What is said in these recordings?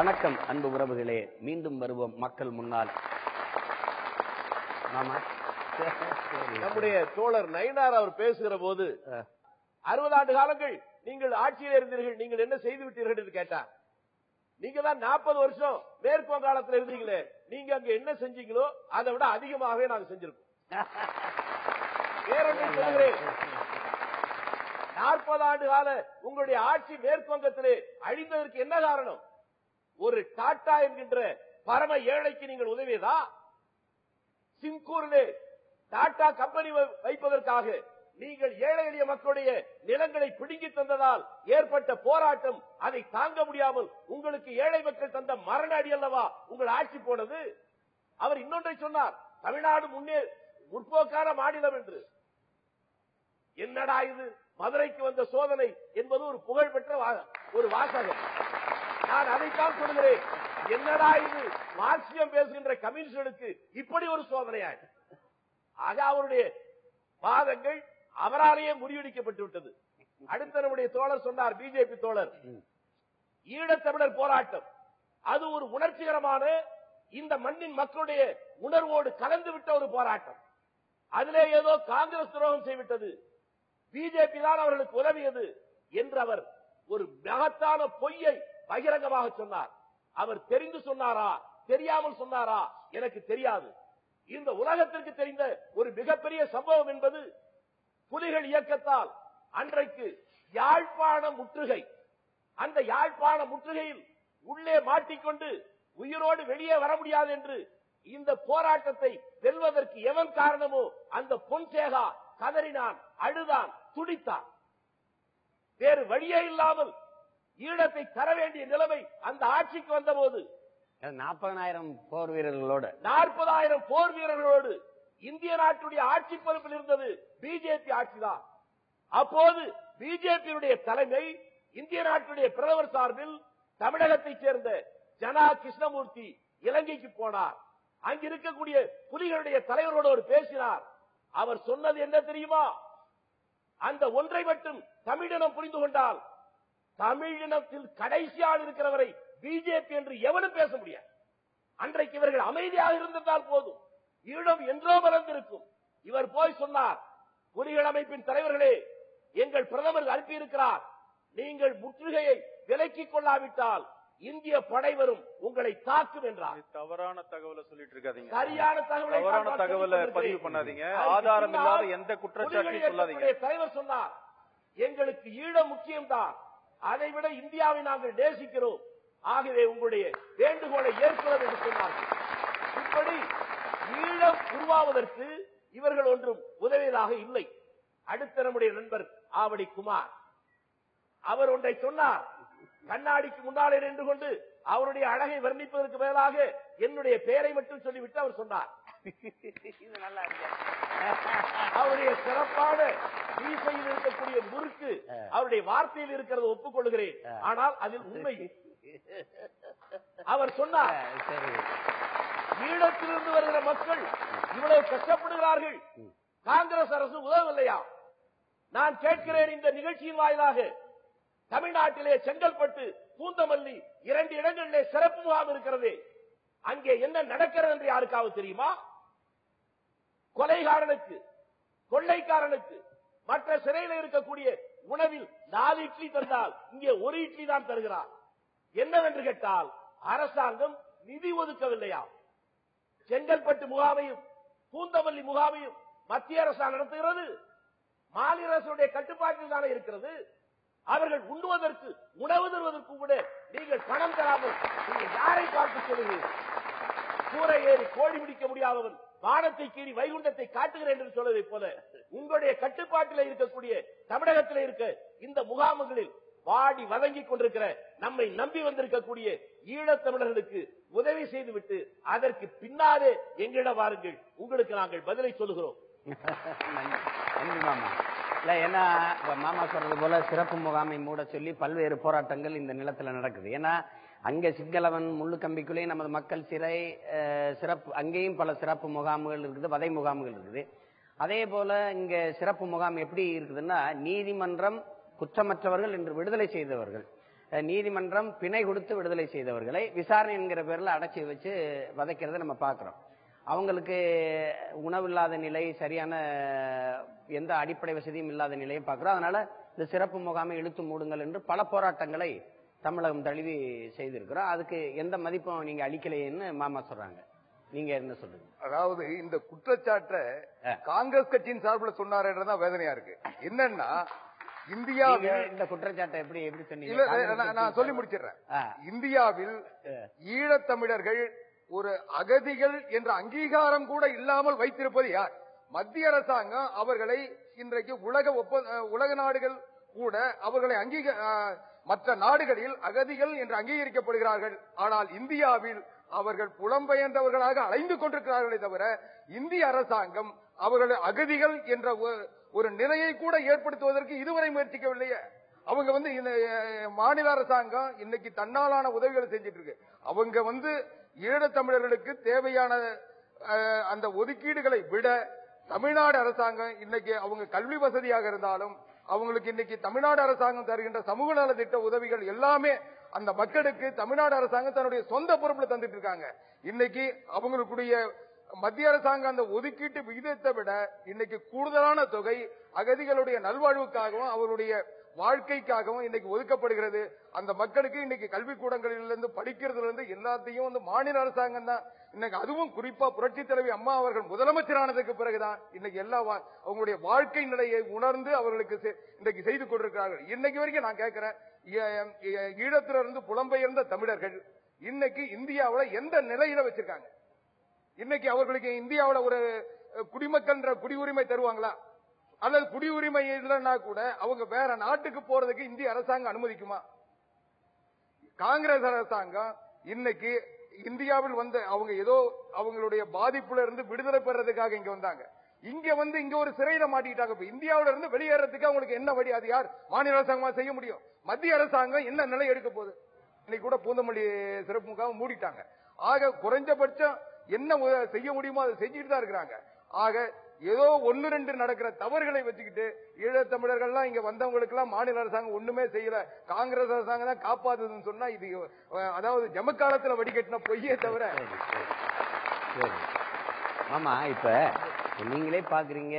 வணக்கம் அன்பு உறவுகளே. மீண்டும் வருவோம் மக்கள் முன்னால். நம்முடைய தோழர் நயினார் அவர் பேசுகிற போது அறுபது ஆண்டு காலங்கள் நீங்கள் ஆட்சியில் இருந்தீர்கள் நீங்கள் என்ன செய்து விட்டீர்கள் என்று கேட்டார். நீங்க தான் நாற்பது வருஷம் மேற்கு வங்காளத்தில் இருந்தீங்களே நீங்க அங்க என்ன செஞ்சீங்களோ அதை விட அதிகமாகவே நாங்க செஞ்சிருக்கோம். சொல்கிறேன் நாற்பது ஆண்டு கால உங்களுடைய ஆட்சி மேற்கு வங்கத்திலே அழிந்ததற்கு என்ன காரணம்? ஒரு டாடா என்கின்ற பரம ஏழைக்கு நீங்கள் உதவியதா? சிங்கூரிலே டாடா கம்பெனி வைப்பதற்காக நீங்கள் ஏழை எளிய மக்களுடைய நிலங்களை பிடுங்கி தந்ததால் ஏற்பட்ட போராட்டம் அதை தாங்க முடியாமல் உங்களுக்கு ஏழை மக்கள் தந்த மரண அடி அல்லவா உங்கள் ஆட்சி போனது? அவர் இன்னொன்றை சொன்னார் தமிழ்நாடு முன்னே முற்போக்கான மாநிலம் என்று. என்னடா இது? மதுரைக்கு வந்த சோதனை என்பது ஒரு புகழ்பெற்ற வா- ஒரு வாசகம். நான் அதைத்தான் சொல்கிறேன் என்னடா இது? மார்க்சியம் பேசுகின்ற கம்யூனிஸ்டுகளுக்கு இப்படி ஒரு சோதனையா ஆக அவருடைய வாதங்கள் அவராலேயே முறியடிக்கப்பட்டு விட்டது. அடுத்த நம்முடைய தோழர் சொன்னார் பிஜேபி தோழர். ஈழத்தமிழர் போராட்டம். அது ஒரு உணர்ச்சிகரமான இந்த மண்ணின் மக்களுடைய உணர்வோடு கலந்து விட்ட ஒரு போராட்டம். அதிலே ஏதோ காங்கிரஸ் துரோகம் செய்விட்டது பிஜேபி தான் அவர்களுக்கு உதவியது என்று அவர் ஒரு மகத்தான பொய்யை பகிரங்கமாக சொன்னார். அவர் தெரிந்து சொன்னாரா? தெரியாமல் சொன்னாரா? எனக்கு தெரியாது. இந்த உலகத்திற்கு தெரிந்த ஒரு மிகப்பெரிய சம்பவம் என்பது புலிகள் இயக்கத்தால் அன்றைக்கு யாழ்ப்பாண முற்றுகை அந்த யாழ்ப்பாண முற்றுகையில் உள்ளே மாட்டிக்கொண்டு உயிரோடு வெளியே வர முடியாது என்று இந்த போராட்டத்தை வெல்வதற்கு எவன் காரணமோ அந்த பொன்சேகா கதறினான் அழுதான் துடித்தான். வேறு வழியே இல்லாமல் ஈழத்தை தர வேண்டிய நிலைமை அந்த ஆட்சிக்கு வந்தபோது. நாற்பதனாயிரம் போர் வீரர்களோட. நாற்பதாயிரம் போர் வீரர்களோடு இந்திய நாட்டுடைய ஆட்சி பொறுப்பில் இருந்தது பிஜேபி ஆட்சிதான். அப்போது பிஜேபியுடைய தலைமை இந்திய நாட்டுடைய பிரதமர் சார்பில் தமிழகத்தைச் சேர்ந்த ஜனா கிருஷ்ணமூர்த்தி இலங்கைக்கு போனார். அங்க இருக்கக்கூடிய புலிகளுடைய தலைவரோடு அவர் பேசினார். அவர் சொன்னது என்ன தெரியுமா? அந்த ஒன்றை மட்டும் தமிழினம் புரிந்து கொண்டால் தமிழினத்தில் கடைசியால் இருக்கிறவரை பிஜேபி என்று எவனும் பேச முடியாது. அன்றைக்கு இவர்கள் அமைதியாக இருந்திருந்தால் போதும். ஈழம் என்றோ மறந்திருக்கும் இவர் போய் சொன்னார் புலிகள் அமைப்பின் தலைவர்களே எங்கள் பிரதமர் அனுப்பியிருக்கிறார். நீங்கள் முற்றுகையை விலக்கிக் கொள்ளாவிட்டால் இந்திய படை வரும் உங்களை தாக்கும் என்றார். தவறான தகவலை சொல்லிட்டு இருக்காதீங்க. சரியான தகவலை தவறான தகவலை பதிவு. பண்ணாதீங்க. ஆதாரம் இல்லாத எந்த குற்றச்சாட்டையும் சொல்லாதீங்க. தலைவர் சொன்னார் எங்களுக்கு ஈழம் முக்கியம்தான். அதை விட இந்தியாவை நாங்கள் நேசிக்கிறோம். ஆகவே உங்களுடைய வேண்டுகோளை ஏற்கிறோம் என்று சொன்னார்கள் இப்படி ஈழம் உருவாவதற்கு இவர்கள் ஒன்றும் உதவியதாக இல்லை. அடுத்த நம்முடைய நண்பர் ஆவடி குமார். அவர் ஒன்றை சொன்னார் கண்ணாடிக்கு முன்னாலே நின்று கொண்டு அவருடைய அழகை வர்ணிப்பதற்கு மேலாக என்னுடைய பெயரை மட்டும் சொல்லிவிட்டு அவர் சொன்னார். அவருடைய சிறப்பான மீசையில் இருக்கக்கூடிய முறுக்கு அவருடைய வார்த்தையில் இருக்கிறது ஒப்புக்கொள்கிறேன். ஆனால் அதில் உண்மை. அவர் சொன்னார் ஈழத்திலிருந்து வருகிற மக்கள் இவ்வளவு கஷ்டப்படுகிறார்கள். காங்கிரஸ் அரசு உதவவில்லையா? நான் கேட்கிறேன் இந்த நிகழ்ச்சியின் வாயிலாக. தமிழ்நாட்டிலே செங்கல்பட்டு பூந்தமல்லி இரண்டு இடங்களிலே சிறப்பு முகாம் இருக்கிறது. அங்கே என்ன நடக்கிறது என்று யாருக்காவது தெரியுமா? கொலைகாரனுக்கு கொள்ளைக்காரனுக்கு மற்ற சிறையில் இருக்கக்கூடிய உணவில் நாலு இட்லி தந்தால் இங்கே ஒரு இட்லி தான் தருகிறார். என்னவென்று கேட்டால் அரசாங்கம் நிதி ஒதுக்கவில்லையா? செங்கல்பட்டு முகாமையும் பூந்தமல்லி முகாமையும் மத்திய அரசாங்கம் நடத்துகிறது. மாநில அரசுடைய கட்டுப்பாட்டில் தானே இருக்கிறது. அவர்கள் உண்ணுவதற்கு உணவு தருவதற்கு கூட நீங்கள் பணம் தராமல் நீங்கள் யாரை பார்த்து சொல்லுங்கள் கூரை ஏறி கோழி பிடிக்க முடியாதவன் வானத்தை கீறி வைகுண்டத்தை காட்டுகிறேன் என்று சொல்வதைப் போல உங்களுடைய கட்டுப்பாட்டில் இருக்கக்கூடிய தமிழகத்தில் இருக்க இந்த முகாம்களில் வாடி வதங்கிக் கொண்டிருக்கிற நம்மை நம்பி வந்திருக்கக்கூடிய ஈழத்தமிழர்களுக்கு உதவி செய்துவிட்டு அதற்கு பின்னாலே எங்களிடம் வாருங்கள். உங்களுக்கு நாங்கள் பதிலை சொல்லுகிறோம். மாமா. இல்ல ஏன்னா மாமா சொல்றது போல சிறப்பு முகாமை மூட சொல்லி பல்வேறு போராட்டங்கள் இந்த நிலத்துல நடக்குது. ஏன்னா அங்க சிங்களவன் முள்ளு நமது மக்கள் சிறை சிறப்பு அங்கேயும் பல சிறப்பு முகாம்கள் இருக்குது வதை முகாம்கள் இருக்குது. அதே போல இங்க சிறப்பு முகாம் எப்படி இருக்குதுன்னா நீதிமன்றம் குற்றமற்றவர்கள் என்று விடுதலை செய்தவர்கள். நீதிமன்றம் பிணை கொடுத்து விடுதலை செய்தவர்களை விசாரணை என்கிற பேரில் அடைச்சி வச்சு வதைக்கிறத நம்ம பார்க்குறோம். அவங்களுக்கு உணவில்லாத நிலை சரியான எந்த அடிப்படை வசதியும் இல்லாத நிலையும் பார்க்குறோம். அதனால இந்த சிறப்பு முகாமை இழுத்து மூடுங்கள் என்று பல போராட்டங்களை தமிழகம் தழுவி செய்திருக்கிறோம். அதுக்கு எந்த மதிப்பும் நீங்கள் அளிக்கலையேன்னு மாமா சொல்கிறாங்க நீங்க என்ன சொல்றீங்க அதாவது இந்த குற்றச்சாட்டை. காங்கிரஸ் கட்சியின் சார்பில் சொன்னாருன்றதான் வேதனையா இருக்கு. என்னன்னா இந்தியாவில் இந்த குற்றச்சாட்டை எப்படி எப்படி சொன்னீங்க? நான்- சொல்லி முடிச்சிடுறேன். இந்தியாவில் ஈழத்தமிழர்கள் ஒரு அகதிகள் என்ற அங்கீகாரம் கூட இல்லாமல் வைத்திருப்பது யார்? மத்திய அரசாங்கம் அவர்களை இன்றைக்கு உலக ஒப்ப உலக நாடுகள் கூட அவர்களை அங்கீக மற்ற நாடுகளில் அகதிகள் என்று அங்கீகரிக்கப்படுகிறார்கள். ஆனால் இந்தியாவில் அவர்கள் புலம்பெயர்ந்தவர்களாக அலைந்து கொண்டிருக்கிறார்களே தவிர இந்திய அரசாங்கம் அவர்கள் அகதிகள் என்ற ஒரு நிலையை கூட ஏற்படுத்துவதற்கு இதுவரை முயற்சிக்கவில்லையே. அவங்க வந்து இந்த மாநில அரசாங்கம் இன்னைக்கு தன்னாலான உதவிகளை செஞ்சிட்டு இருக்கு அவங்க வந்து ஈழத்தமிழர்களுக்கு தேவையான அந்த ஒதுக்கீடுகளை விட தமிழ்நாடு அரசாங்கம் இன்னைக்கு அவங்க கல்வி வசதியாக இருந்தாலும் அவங்களுக்கு இன்னைக்கு தமிழ்நாடு அரசாங்கம் தருகின்ற சமூக நலத்திட்ட உதவிகள் எல்லாமே அந்த மக்களுக்கு தமிழ்நாடு அரசாங்கம் தன்னுடைய சொந்த பொறுப்புல தந்துட்டு இருக்காங்க. இன்னைக்கு அவங்களுக்குடைய மத்திய அரசாங்கம் அந்த ஒதுக்கீட்டு விகிதத்தை விட இன்னைக்கு கூடுதலான தொகை அகதிகளுடைய நல்வாழ்வுக்காகவும் அவருடைய வாழ்க்கைக்காகவும் இன்னைக்கு ஒதுக்கப்படுகிறது. அந்த மக்களுக்கு இன்னைக்கு கல்விக்கூடங்களிலிருந்து படிக்கிறதுல இருந்து எல்லாத்தையும் வந்து மாநில அரசாங்கம் தான். இன்னைக்கு அதுவும் குறிப்பா புரட்சி தலைவி அம்மா அவர்கள் முதலமைச்சரானதுக்கு பிறகுதான் இன்னைக்கு எல்லா அவங்களுடைய வாழ்க்கை நிலையை உணர்ந்து அவர்களுக்கு செ- இன்னைக்கு செய்து கொண்டிருக்கிறார்கள். இன்னைக்கு வரைக்கும் நான் கேட்கிறேன் ஈழத்துல இருந்து புலம்பெயர்ந்த தமிழர்கள் இன்னைக்கு இந்தியாவுல எந்த நிலையில வச்சிருக்காங்க? இன்னைக்கு அவர்களுக்கு இந்தியாவுல ஒரு குடிமக்கள் குடியுரிமை தருவாங்களா? அல்லது குடியுரிமை இல்லைன்னா கூட அவங்க வேற நாட்டுக்கு போறதுக்கு இந்திய அரசாங்கம் அனுமதிக்குமா? காங்கிரஸ் அரசாங்கம் இன்னைக்கு இந்தியாவில் வந்து அவங்க ஏதோ அவங்களுடைய பாதிப்புல இருந்து விடுதலை பெறதுக்காக இங்க வந்தாங்க. இங்க வந்து இங்க ஒரு சிறையில மாட்டிக்கிட்டாங்க. இப்ப இந்தியாவுல இருந்து வெளியேறதுக்கு அவங்களுக்கு என்ன வழி? அது யார்? மாநில அரசாங்கமா செய்ய முடியும். மத்திய அரசாங்கம் என்ன நிலை எடுக்க போகுது? இன்னைக்கு கூட பூந்தமல்லி சிறப்பு முகாம் மூடிட்டாங்க. ஆக குறைஞ்சபட்சம் என்ன செய்ய முடியுமோ அதை செஞ்சுட்டு தான் இருக்கிறாங்க. ஆக ஏதோ ஒன்னு ரெண்டு நடக்கிற தவறுகளை வச்சுக்கிட்டு ஈழத்தமிழர்கள்லாம் இங்க வந்தவங்களுக்கு எல்லாம் மாநில அரசாங்கம் ஒண்ணுமே செய்யல. காங்கிரஸ் அரசாங்கம் தான் காப்பாத்துதுன்னு சொன்னா இது அதாவது ஜமக்காலத்துல வடிகட்டின பொய்யே தவிர. ஆமா இப்ப நீங்களே பாக்குறீங்க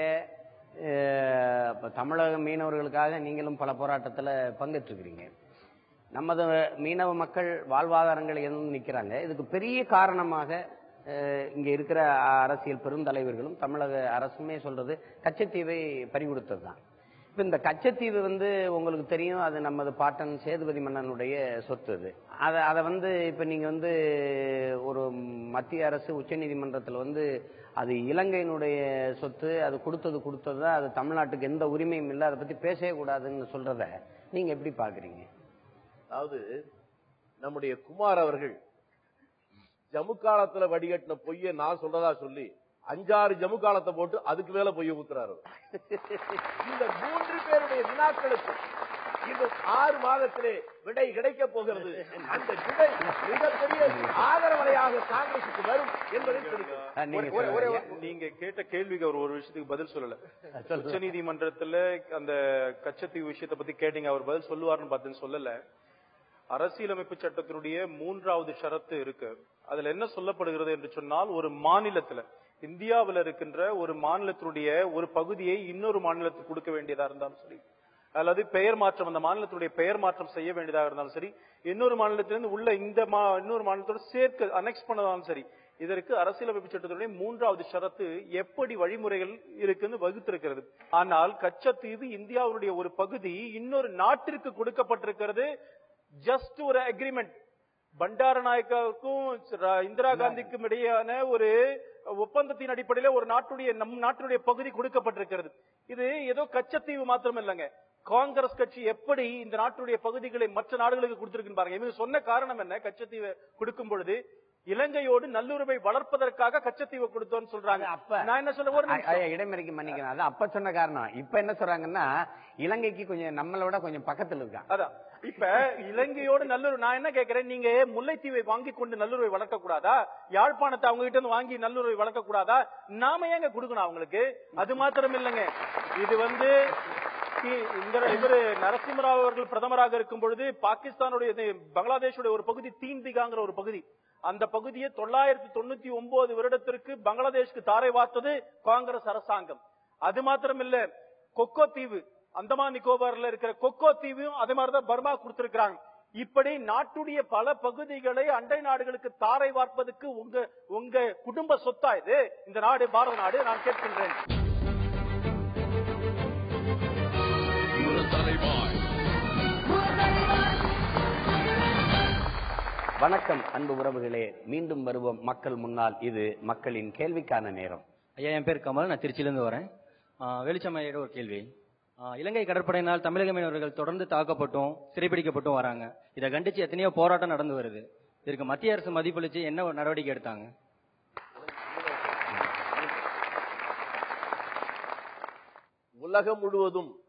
இப்போ தமிழக மீனவர்களுக்காக நீங்களும் பல போராட்டத்தில் பங்கேற்றுக்கிறீங்க நமது மீனவ மக்கள் வாழ்வாதாரங்கள் எதுவும் நிற்கிறாங்க இதுக்கு பெரிய காரணமாக இங்கே இருக்கிற அரசியல் பெருந்தலைவர்களும் தமிழக அரசுமே சொல்றது கச்சத்தீவை பறிகொடுத்தது தான் இப்போ இந்த கச்சத்தீவு வந்து உங்களுக்கு தெரியும் அது நமது பாட்டன் சேதுபதி மன்னனுடைய சொத்து அது. அதை அதை வந்து இப்போ நீங்கள் வந்து ஒரு மத்திய அரசு உச்சநீதிமன்றத்தில் வந்து அது இலங்கையினுடைய சொத்து அது கொடுத்தது கொடுத்தது அது தமிழ்நாட்டுக்கு எந்த உரிமையும் இல்லை அதை பத்தி பேசவே கூடாதுன்னு சொல்றத நீங்க எப்படி பாக்குறீங்க? அதாவது நம்முடைய குமார் அவர்கள் ஜம்மு காலத்துல வடிகட்டின பொய்ய நான் சொல்றதா சொல்லி அஞ்சாறு ஜம்மு காலத்தை போட்டு அதுக்கு மேல பொய்ய ஊத்துறாரு. இந்த மூன்று பேருடைய வினாக்களுக்கு இன்னும் ஆறு மாதத்திலே விடை கிடைக்க போகிறது. அந்த விடை மிகப்பெரிய ஆதரவலையாக காங்கிரசுக்கு வரும் என்பதை நீங்க கேட்ட கேள்விக்கு அவர் ஒரு விஷயத்துக்கு பதில் சொல்லல. உச்ச நீதிமன்றத்துல அந்த கச்சத்தீவு விஷயத்தை பத்தி கேட்டீங்க அவர் பதில் சொல்லுவாருன்னு பார்த்துன்னு சொல்லல. அரசியலமைப்பு சட்டத்தினுடைய மூன்றாவது ஷரத்து இருக்கு. அதுல என்ன சொல்லப்படுகிறது என்று சொன்னால் ஒரு மாநிலத்துல இந்தியாவில் இருக்கின்ற ஒரு மாநிலத்தினுடைய ஒரு பகுதியை இன்னொரு மாநிலத்துக்கு கொடுக்க வேண்டியதா இருந்தாலும் சரி அல்லது பெயர் மாற்றம் அந்த மாநிலத்துடைய பெயர் மாற்றம் செய்ய வேண்டியதாக இருந்தாலும் சரி இன்னொரு மாநிலத்திலிருந்து உள்ள இந்த மா இன்னொரு மாநிலத்தோட சேர்க்க அனெக்ஸ் பண்ணதாலும் சரி இதற்கு அரசியலமைப்பு சட்டத்துடைய மூன்றாவது ஷரத்து எப்படி வழிமுறைகள் இருக்குன்னு வகுத்திருக்கிறது. ஆனால் கச்சத்தீவு இந்தியாவுடைய ஒரு பகுதி இன்னொரு நாட்டிற்கு கொடுக்கப்பட்டிருக்கிறது ஜஸ்ட் ஒரு அக்ரிமெண்ட் பண்டாரநாயக்காவுக்கும் இந்திரா காந்திக்கும் இடையான ஒரு ஒப்பந்தத்தின் அடிப்படையில ஒரு நாட்டுடைய நம் நாட்டினுடைய பகுதி கொடுக்கப்பட்டிருக்கிறது. இது ஏதோ கச்சத்தீவு மாத்திரம் இல்லைங்க காங்கிரஸ் கட்சி எப்படி இந்த நாட்டுடைய பகுதிகளை மற்ற நாடுகளுக்கு கொடுத்திருக்குன்னு பாருங்க. இவங்க சொன்ன காரணம் என்ன? கச்சத்தீவை கொடுக்கும் பொழுது இலங்கையோடு நல்லுறவை வளர்ப்பதற்காக கச்சத்தீவை கொடுத்தோம்னு சொல்றாங்க. அப்ப. நான் என்ன சொல்ல ஒரு இடைமறிக்க மன்னிக்கணும். அது அப்ப சொன்ன காரணம். இப்ப என்ன சொல்றாங்கன்னா இலங்கைக்கு கொஞ்சம் நம்மளோட கொஞ்சம் பக்கத்துல இருக்கான் அதான். இப்ப இலங்கையோடு நல்லுறவு நான் என்ன கேக்குறேன்? நீங்க முல்லைத்தீவை வாங்கி கொண்டு நல்லுறவை வளர்க்க கூடாதா? யாழ்ப்பாணத்தை அவங்க கிட்ட இருந்து வாங்கி நல்லுறவை வளர்க்க கூடாதா? நாம ஏங்க கொடுக்கணும் அவங்களுக்கு? அது மாத்திரம் இல்லைங்க இது வந்து இவர் நரசிம்மராவ் அவர்கள் பிரதமராக இருக்கும் பொழுது பாகிஸ்தானுடைய பங்களாதேஷுடைய ஒரு பகுதி தீன்திகாங்கிற ஒரு பகுதி. அந்த பகுதியை தொள்ளாயிரத்தி தொண்ணூத்தி ஒன்பது வருடத்திற்கு பங்களாதேஷ்க்கு தாரை வார்த்தது காங்கிரஸ் அரசாங்கம். அது மாத்திரமில்ல கொக்கோ தீவு அந்தமான் நிக்கோபார்ல இருக்கிற கொக்கோ தீவும் அதே மாதிரிதான் பர்மா கொடுத்திருக்கிறாங்க. இப்படி நாட்டுடைய பல பகுதிகளை அண்டை நாடுகளுக்கு தாரை வார்ப்பதற்கு உங்க உங்க குடும்ப சொத்தா இது? இந்த நாடு பாரத நாடு நான் கேட்கின்றேன். வணக்கம் அன்பு உறவுகளே. மீண்டும் வருவோம். மக்கள் முன்னால் இது மக்களின் கேள்விக்கான நேரம். ஐயா என் பேர் கமல். நான் திருச்சியிலேருந்து வரேன். ஆ, வெளிச்சம் ஐயோட ஒரு கேள்வி. இலங்கை கடற்படையினால் தமிழக மீனவர்கள் தொடர்ந்து தாக்கப்பட்டும் சிறைப்பிடிக்கப்பட்டும் வராங்க. இதை கண்டிச்சு எத்தனையோ போராட்டம் நடந்து வருது. இதற்கு மத்திய அரசு மதிப்பளிச்சு என்ன ஒரு நடவடிக்கை எடுத்தாங்க? உலகம் முழுவதும்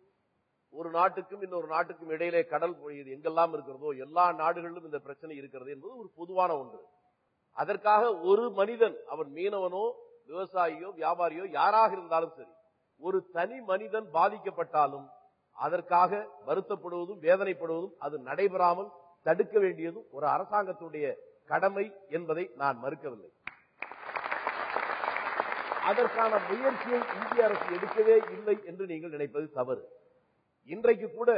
ஒரு நாட்டுக்கும் இன்னொரு நாட்டுக்கும் இடையிலே கடல் பொழியுது எங்கெல்லாம் இருக்கிறதோ எல்லா நாடுகளிலும் இந்த பிரச்சனை இருக்கிறது என்பது ஒரு பொதுவான ஒன்று. அதற்காக ஒரு மனிதன் அவன் மீனவனோ விவசாயியோ வியாபாரியோ யாராக இருந்தாலும் சரி ஒரு தனி மனிதன் பாதிக்கப்பட்டாலும் அதற்காக வருத்தப்படுவதும் வேதனைப்படுவதும் அது நடைபெறாமல் தடுக்க வேண்டியதும் ஒரு அரசாங்கத்துடைய கடமை என்பதை நான் மறுக்கவில்லை. அதற்கான முயற்சியை இந்திய அரசு எடுக்கவே இல்லை என்று நீங்கள் நினைப்பது தவறு. இன்றைக்கு கூட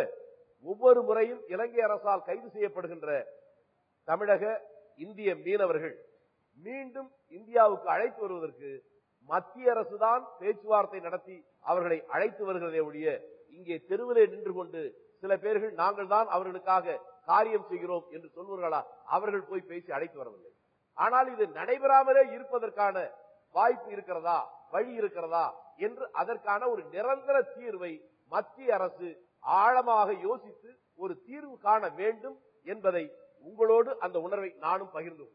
ஒவ்வொரு முறையும் இலங்கை அரசால் கைது செய்யப்படுகின்ற தமிழக இந்திய மீனவர்கள் மீண்டும் இந்தியாவுக்கு அழைத்து வருவதற்கு மத்திய அரசுதான் பேச்சுவார்த்தை நடத்தி அவர்களை அழைத்து வருகிறதே ஒழிய இங்கே தெருவிலே நின்று கொண்டு சில பேர்கள் நாங்கள் தான் அவர்களுக்காக காரியம் செய்கிறோம் என்று சொல்வார்களா அவர்கள் போய் பேசி அழைத்து வரவில்லை. ஆனால் இது நடைபெறாமலே இருப்பதற்கான வாய்ப்பு இருக்கிறதா? வழி இருக்கிறதா? என்று அதற்கான ஒரு நிரந்தர தீர்வை மத்திய அரசு ஆழமாக யோசித்து ஒரு தீர்வு காண வேண்டும் என்பதை உங்களோடு அந்த உணர்வை நானும் பகிர்ந்து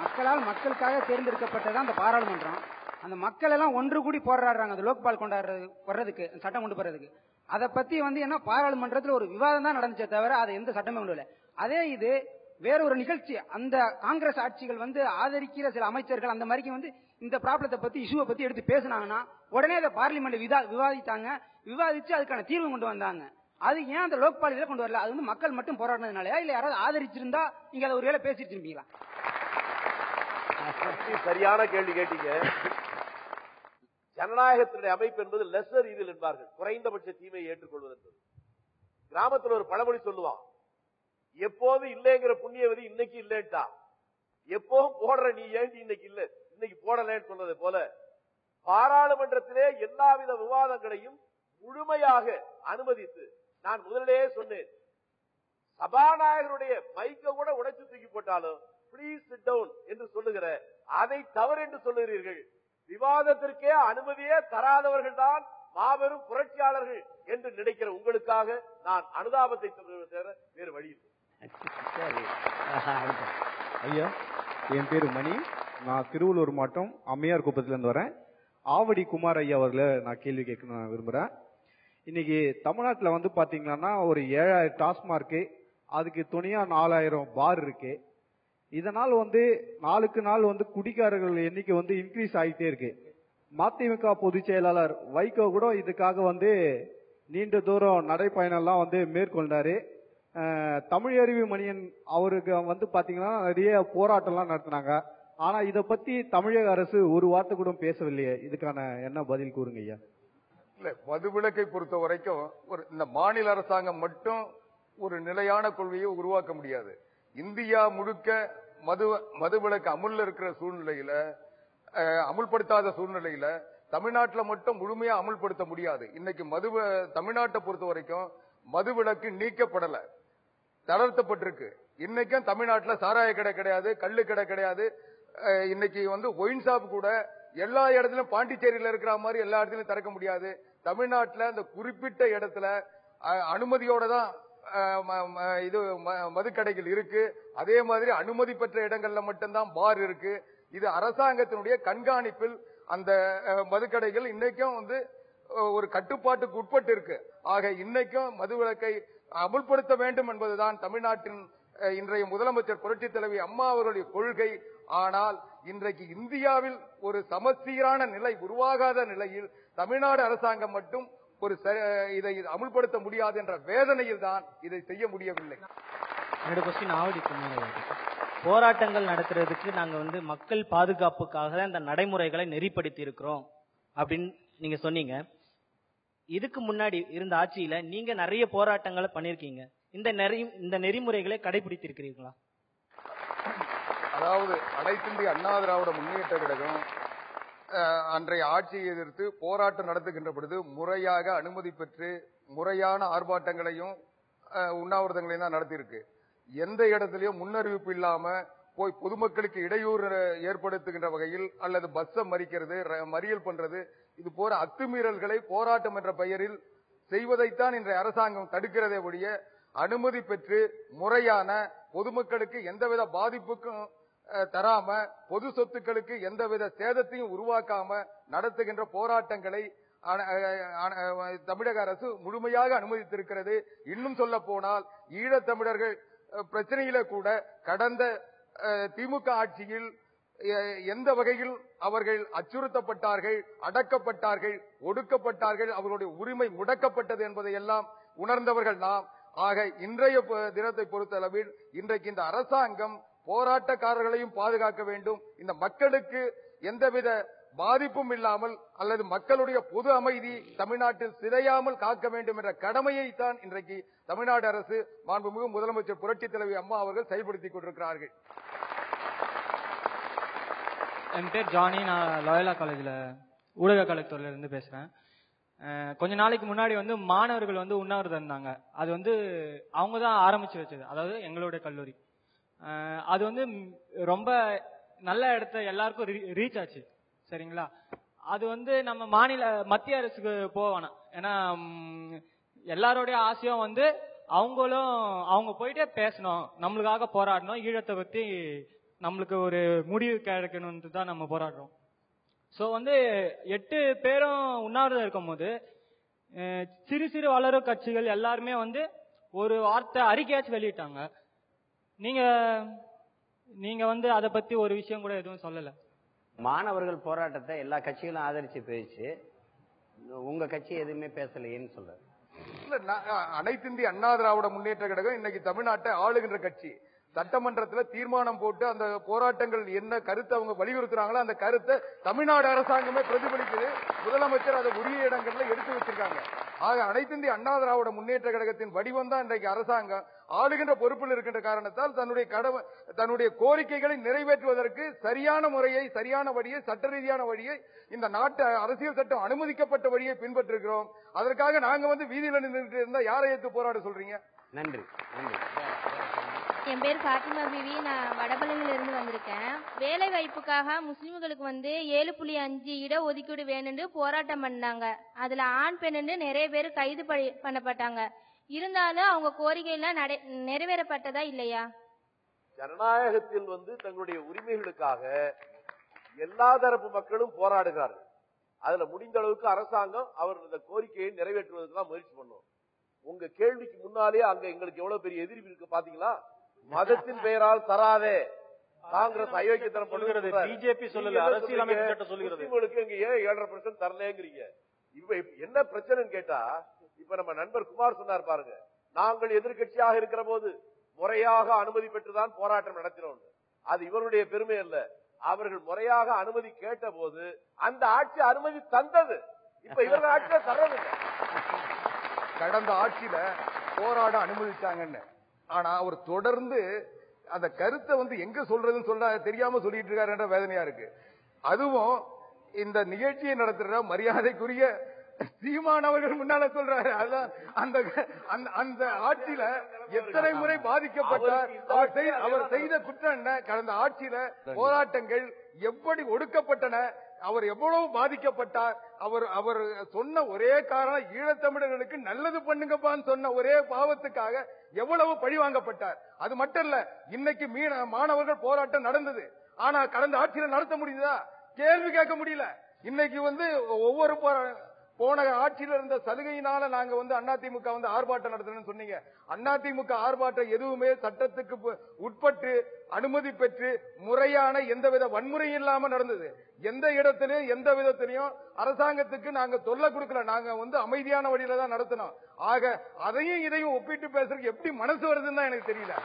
மக்களால் மக்களுக்காக தேர்ந்தெடுக்கப்பட்டதான் அந்த பாராளுமன்றம். அந்த மக்கள் எல்லாம் ஒன்று கூடி போராடுறாங்க. அந்த லோக்பால் கொண்டாடுறது வர்றதுக்கு சட்டம் கொண்டு போறதுக்கு. அதை பத்தி வந்து என்ன பாராளுமன்றத்தில் ஒரு விவாதம் தான் நடந்துச்சே தவிர அதை எந்த சட்டமே கொண்டு அதே இது வேற ஒரு நிகழ்ச்சி அந்த காங்கிரஸ் ஆட்சிகள் வந்து ஆதரிக்கிற சில அமைச்சர்கள் அந்த மாதிரி வந்து இந்த ப்ராப்ளத்தை பத்தி இஷ்யூவை பத்தி எடுத்து பேசினாங்கன்னா உடனே அதை பார்லிமெண்ட் விதா விவாதித்தாங்க. விவாதிச்சு அதுக்கான தீர்வு கொண்டு வந்தாங்க. அது ஏன் அந்த லோக்பால் இதில் கொண்டு வரல? அது வந்து மக்கள் மட்டும் போராடினதுனாலயா? இல்ல யாராவது ஆதரிச்சிருந்தா நீங்க அதை ஒருவேளை பேசிட்டு இருப்பீங்களா? சரியான கேள்வி கேட்டீங்க. ஜனநாயகத்தினுடைய அமைப்பு என்பது லெசர் இதில் என்பார்கள். குறைந்தபட்ச தீமையை ஏற்றுக்கொள்வது என்பது கிராமத்துல ஒரு பழமொழி சொல்லுவான். எப்போது இல்லைங்கிற புண்ணியவதி இன்னைக்கு இல்லைட்டா எப்போதும் போடுற நீ ஏன் இன்னைக்கு இல்ல. இன்னைக்கு போடலன்னு சொன்னது போல பாராளுமன்றத்திலே எல்லாவித விவாதங்களையும் முழுமையாக அனுமதித்து நான் முதலிலேயே சொன்னேன். சபாநாயகருடைய மைக்க கூட உடைச்சு தூக்கி போட்டாலும் பிளீஸ் சிட் டவுன் என்று சொல்லுகிற அதை தவறு என்று சொல்லுகிறீர்கள். விவாதத்திற்கே அனுமதியே தராதவர்கள் தான் மாபெரும் புரட்சியாளர்கள் என்று நினைக்கிற உங்களுக்காக நான் அனுதாபத்தை சொல்லுகிற வேறு வழி இல்லை. சரி ஐயா என் பேரு மணி. நான் திருவள்ளூர் மாவட்டம் அம்மையார் குப்பத்திலேருந்து வரேன். ஆவடி குமார் ஐயா அவர்களை நான் கேள்வி கேட்க நான் விரும்புகிறேன் இன்னைக்கு தமிழ்நாட்டில் வந்து பார்த்தீங்கன்னா ஒரு ஏழாயிரம் டாஸ்மார்க்கு அதுக்கு துணியாக நாலாயிரம் பார் இருக்கு. இதனால் வந்து நாளுக்கு நாள் வந்து குடிக்காரர்கள் எண்ணிக்கை வந்து இன்க்ரீஸ் ஆகிட்டே இருக்கு. மதிமுக பொதுச் செயலாளர் வைகோ கூட இதுக்காக வந்து நீண்ட தூரம் நடைப்பயணம்லாம் வந்து மேற்கொண்டாரு. தமிழறிவு மணியன் அவருக்கு வந்து பாத்தீங்கன்னா நிறைய போராட்டம்லாம் நடத்தினாங்க. ஆனா இத பத்தி தமிழக அரசு ஒரு வார்த்தை கூட பேசவில்லையே. இதுக்கான என்ன பதில் கூறுங்க ஐயா? இல்ல மதுவிலக்கை பொறுத்த வரைக்கும் ஒரு இந்த மாநில அரசாங்கம் மட்டும் ஒரு நிலையான கொள்கையை உருவாக்க முடியாது. இந்தியா முழுக்க மது மதுவிலக்கு அமுல்ல இருக்கிற சூழ்நிலையில அமுல்படுத்தாத சூழ்நிலையில தமிழ்நாட்டில் மட்டும் முழுமையா அமுல்படுத்த முடியாது. இன்னைக்கு மது தமிழ்நாட்டை பொறுத்த வரைக்கும் மதுவிலக்கு நீக்கப்படலை. தளர்த்தப்பட்டிருக்கு. இன்னைக்கும் தமிழ்நாட்டில் சாராய கடை கிடையாது கல்லு கடை கிடையாது. இன்னைக்கு வந்து ஒயின் ஷாப் கூட எல்லா இடத்துலயும் பாண்டிச்சேரியில இருக்கிற மாதிரி எல்லா இடத்துலயும் திறக்க முடியாது. தமிழ்நாட்டில் அந்த குறிப்பிட்ட இடத்துல அனுமதியோட தான் இது ம- மதுக்கடைகள் இருக்கு. அதே மாதிரி அனுமதி பெற்ற இடங்கள்ல மட்டும்தான் பார் இருக்கு. இது அரசாங்கத்தினுடைய கண்காணிப்பில் அந்த மதுக்கடைகள் இன்னைக்கும் வந்து ஒரு கட்டுப்பாட்டுக்கு உட்பட்டு இருக்கு. ஆக இன்னைக்கும் மதுவிலக்கை அமுல்படுத்த வேண்டும் என்பதுதான் தமிழ்நாட்டின் இன்றைய முதலமைச்சர் புரட்சி தலைவி அம்மா அவருடைய கொள்கை. ஆனால் இன்றைக்கு இந்தியாவில் ஒரு சமச்சீரான நிலை உருவாகாத நிலையில் தமிழ்நாடு அரசாங்கம் மட்டும் ஒரு ச- இதை அமுல்படுத்த முடியாது என்ற வேதனையில் தான் இதை செய்ய முடியவில்லை. போராட்டங்கள் நடத்துறதுக்கு நாங்க வந்து மக்கள் பாதுகாப்புக்காக இந்த நடைமுறைகளை நெறிப்படுத்தி இருக்கிறோம் அப்படின்னு நீங்க சொன்னீங்க. இதுக்கு முன்னாடி இருந்த ஆட்சியில நீங்க நிறைய போராட்டங்களை பண்ணிருக்கீங்க இந்த நெறி இந்த நெறிமுறைகளை கடைபிடித்திருக்கிறீர்களா? அதாவது அனைத்திந்திய அண்ணா திராவிட முன்னேற்ற கழகம் அன்றைய ஆட்சியை எதிர்த்து போராட்டம் நடத்துகின்ற பொழுது முறையாக அனுமதி பெற்று முறையான ஆர்ப்பாட்டங்களையும் உண்ணாவிரதங்களையும் தான் நடத்தியிருக்கு. எந்த இடத்துலயும் முன்னறிவிப்பு இல்லாம போய் பொதுமக்களுக்கு இடையூறு ஏற்படுத்துகின்ற வகையில் அல்லது பஸ்ஸை மறிக்கிறது ர- மறியல் பண்றது இது போற அத்துமீறல்களை போராட்டம் என்ற பெயரில் செய்வதைத்தான் இன்றைய அரசாங்கம் தடுக்கிறதே ஒழிய அனுமதி பெற்று முறையான பொதுமக்களுக்கு எந்தவித பாதிப்புக்கும் தராம பொது சொத்துக்களுக்கு எந்தவித சேதத்தையும் உருவாக்காம நடத்துகின்ற போராட்டங்களை தமிழக அரசு முழுமையாக அனுமதித்திருக்கிறது. இன்னும் சொல்ல போனால் ஈழத்தமிழர்கள் பிரச்சனையில கூட கடந்த திமுக ஆட்சியில் எந்த வகையில் அவர்கள் அச்சுறுத்தப்பட்டார்கள் அடக்கப்பட்டார்கள் ஒடுக்கப்பட்டார்கள் அவர்களுடைய உரிமை முடக்கப்பட்டது என்பதை எல்லாம் உணர்ந்தவர்கள் நாம். ஆக இன்றைய தினத்தை பொறுத்தளவில் இன்றைக்கு இந்த அரசாங்கம் போராட்டக்காரர்களையும் பாதுகாக்க வேண்டும். இந்த மக்களுக்கு எந்தவித பாதிப்பும் இல்லாமல் அல்லது மக்களுடைய பொது அமைதி தமிழ்நாட்டில் சிதையாமல் காக்க வேண்டும் என்ற கடமையை தான் இன்றைக்கு தமிழ்நாடு அரசு மாண்புமிகு முதலமைச்சர் புரட்சித் தலைவி அம்மா அவர்கள் செயல்படுத்திக் கொண்டிருக்கிறார்கள். என் பேர் ஜானி. நான் லாயலா காலேஜில் ஊடக கலைத்துறையில இருந்து பேசுகிறேன் கொஞ்ச நாளைக்கு முன்னாடி வந்து மாணவர்கள் வந்து உண்ணாவிரதம் இருந்தாங்க. அது வந்து அவங்க தான் ஆரம்பிச்சு வச்சது. அதாவது எங்களுடைய கல்லூரி. அது வந்து ரொம்ப நல்ல இடத்த எல்லாருக்கும் ரீச் ஆச்சு. சரிங்களா? அது வந்து நம்ம மாநில மத்திய அரசுக்கு போக ஏன்னா ம், எல்லாருடைய ஆசையும் வந்து அவங்களும் அவங்க போயிட்டே பேசணும். நம்மளுக்காக போராடணும். ஈழத்தை பற்றி நம்மளுக்கு ஒரு முடிவு கிடைக்கணும்னு தான் நம்ம போராடுறோம். ஸோ வந்து எட்டு பேரும் உண்ணாவிரதம் இருக்கும்போது அஹ், சிறு சிறு வளரும் கட்சிகள் எல்லாருமே வந்து ஒரு வார்த்தை அறிக்கையாச்சும் வெளியிட்டாங்க. நீங்க நீங்க வந்து அதை பத்தி ஒரு விஷயம் கூட எதுவும் சொல்லல. மாணவர்கள் போராட்டத்தை எல்லா கட்சிகளும் ஆதரிச்சு பேசி உங்க கட்சி எதுவுமே பேசலையேன்னு அஹ், அனைத்திந்திய அண்ணா திராவிட முன்னேற்ற கழகம் இன்னைக்கு தமிழ்நாட்டை ஆளுகின்ற கட்சி. சட்டமன்றத்தில் தீர்மானம் போட்டு அந்த போராட்டங்கள் என்ன கருத்தை அவங்க வலியுறுத்துறாங்களோ அந்த கருத்தை தமிழ்நாடு அரசாங்கமே பிரதிபலிக்குது. முதலமைச்சர் அதை உரிய இடங்கள்ல எடுத்து வச்சிருக்காங்க. ஆக அனைத்திந்திய அண்ணா திராவிட முன்னேற்ற கழகத்தின் வடிவம் தான் இன்றைக்கு அரசாங்கம். ஆளுகின்ற பொறுப்பில் இருக்கின்ற காரணத்தால் தன்னுடைய கடமை தன்னுடைய கோரிக்கைகளை நிறைவேற்றுவதற்கு சரியான முறையை சரியான வழியை சட்ட ரீதியான வழியை இந்த நாட்டு அரசியல் சட்டம் அனுமதிக்கப்பட்ட வழியை பின்பற்றிருக்கிறோம். அதற்காக நாங்க வந்து வீதியில் நின்றுட்டு இருந்தா யாரை எடுத்து போராட சொல்றீங்க? நன்றி. என் பேர் ஃபாத்திமா பிவி. நான் வடபழனிலிருந்து வந்திருக்கேன். வேலை வாய்ப்புக்காக முஸ்லீம்களுக்கு வந்து ஏழு புள்ளி அஞ்சு இட ஒதுக்கீடு வேணும்னு போராட்டம் பண்ணாங்க. அதுல ஆண் பெண்ணுன்னு நிறைய பேர் கைது பண்ணப்பட்டாங்க. இருந்தாலும் அவங்க கோரிக்கைலாம் நடை- நிறைவேறப்பட்டதா இல்லையா? ஜனநாயகத்தில் வந்து தங்களுடைய உரிமைகளுக்காக எல்லா தரப்பு மக்களும் போராடுகிறார்கள். அதுல முடிந்த அளவுக்கு அரசாங்கம் அவர் இந்த கோரிக்கையை நிறைவேற்றுவதற்கு தான் முயற்சி பண்ணும். உங்க கேள்விக்கு முன்னாலே அங்க எங்களுக்கு எவ்வளவு பெரிய எதிர்ப்பு இருக்கு பாத்தீங்களா? மதத்தின் பெயரால் தராதே. காங்கிரஸ் அயோக்கியத்தனம். பண்ணுகிறது BJP சொல்லல, சட்டம் சொல்கிறது. முஸ்லிம்களுக்கு இங்க ஏன் ஏழரை பர்சன்ட் தரலங்கிறீங்க? இப்ப என்ன பிரச்சனைன்னு கேட்டா இப்ப நம்ம நண்பர் குமார் சொன்னார் பாருங்க நாங்கள் எதிர்க்கட்சியாக இருக்கிற போது முறையாக அனுமதி பெற்றுதான் போராட்டம் நடத்தினோம். அது இவருடைய பெருமை அல்ல. அவர்கள் முறையாக அனுமதி கேட்ட போது அந்த ஆட்சி அனுமதி தந்தது. இப்ப இவர்கள் ஆட்சியை தரவில்லை. கடந்த ஆட்சியில போராட அனுமதிச்சாங்கன்னு. ஆனா அவர் தொடர்ந்து அந்த கருத்தை வந்து எங்க சொல்றதுன்னு சொல்ல தெரியாம சொல்லிட்டு இருக்காருன்ற வேதனையா இருக்கு. அதுவும் இந்த நிகழ்ச்சியை நடத்துற மரியாதைக்குரிய சீமானவர்கள் முன்னால சொல்றாரு. அதான் அந்த அந்த- ஆட்சியில எத்தனை முறை பாதிக்கப்பட்டார் அவர் செய்த- அவர் செய்த குற்றம் என்ன? கடந்த ஆட்சியில போராட்டங்கள் எப்படி ஒடுக்கப்பட்டன? அவர் எவ்வளவு பாதிக்கப்பட்டார் அவர் அவர் சொன்ன ஒரே காரணம் ஈழத்தமிழர்களுக்கு நல்லது பண்ணுங்கப்பான்னு சொன்ன ஒரே பாவத்துக்காக எவ்வளவு பழி வாங்கப்பட்டார். அது மட்டும் இல்ல இன்னைக்கு மீன மாணவர்கள் போராட்டம் நடந்தது. ஆனா கடந்த ஆட்சியில நடத்த முடியுதா? கேள்வி கேட்க முடியல. இன்னைக்கு வந்து ஒவ்வொரு போரா- போன ஆட்சியில் இருந்த சலுகையினால நாங்க வந்து அதிமுக வந்து ஆர்ப்பாட்டம் நடத்தணும்னு சொன்னீங்க. அதிமுக ஆர்ப்பாட்டம் எதுவுமே சட்டத்துக்கு உட்பட்டு அனுமதி பெற்று முறையான எந்தவித வன்முறையும் இல்லாம நடந்தது. எந்த இடத்திலும் எந்த விதத்திலையும் அரசாங்கத்துக்கு நாங்க தொல்லை கொடுக்கல. நாங்க வந்து அமைதியான வழியில தான் நடத்தினோம். ஆக அதையும் இதையும் ஒப்பிட்டு பேசுறதுக்கு எப்படி மனசு வருதுன்னு தான் எனக்கு தெரியல.